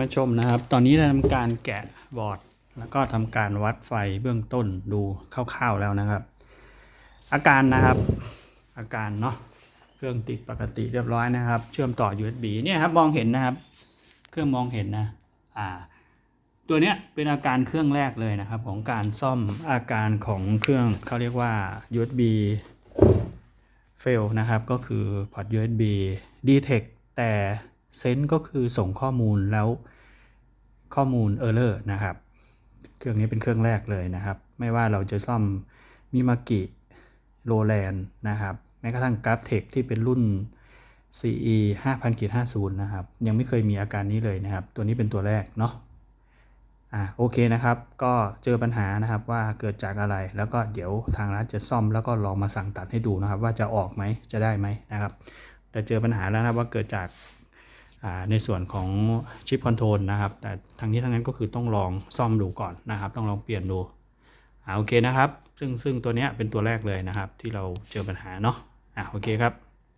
มาชมนะครับ ตอนนี้เราทำการแกะบอร์ด แล้วก็ทำการวัดไฟเบื้องต้นดูคร่าวๆแล้วนะครับ อาการนะครับ อาการเนาะเครื่องติดปกติเรียบร้อยนะครับ เชื่อมต่อ USB เนี่ยครับมองเห็นนะครับ เครื่องมองเห็นนะ อ่า ตัวเนี้ยเป็นอาการเครื่องแรกเลยนะครับ ของการซ่อมอาการของเครื่องเขาเรียกว่า USB fail นะครับ ก็คือพอร์ต USB detect แต่ เซนส์ก็คือส่งข้อมูลแล้วข้อมูล error นะครับ เครื่องนี้เป็นเครื่องแรกเลยนะครับ ไม่ว่าเราจะซ่อมมิมากิโรแลนนะครับ แม้กระทั่งกราฟเทคที่เป็นรุ่น CE 5000ขีด50 นะครับ ยังไม่เคยมีอาการนี้เลยนะครับ ตัวนี้เป็นตัวแรกเนาะอ่าโอเคนะครับ ก็เจอปัญหานะครับว่าเกิดจากอะไร แล้วก็เดี๋ยวทางร้านจะซ่อมแล้วก็ลองมาสั่งตัดให้ดูนะครับ ว่าจะออกไหมจะได้ไหมนะครับ แต่เจอปัญหาแล้วนะว่าเกิดจาก ในส่วนของชิปคอนโทรลนะครับ แต่ทางนี้ทั้งนั้นก็คือต้องลองซ่อมดูก่อนนะครับ ต้องลองเปลี่ยนดูอ่าโอเคนะครับ ซึ่งซึ่งตัวเนี้ยเป็นตัวแรกเลยนะครับ ที่เราเจอปัญหาเนาะอ่าโอเคครับ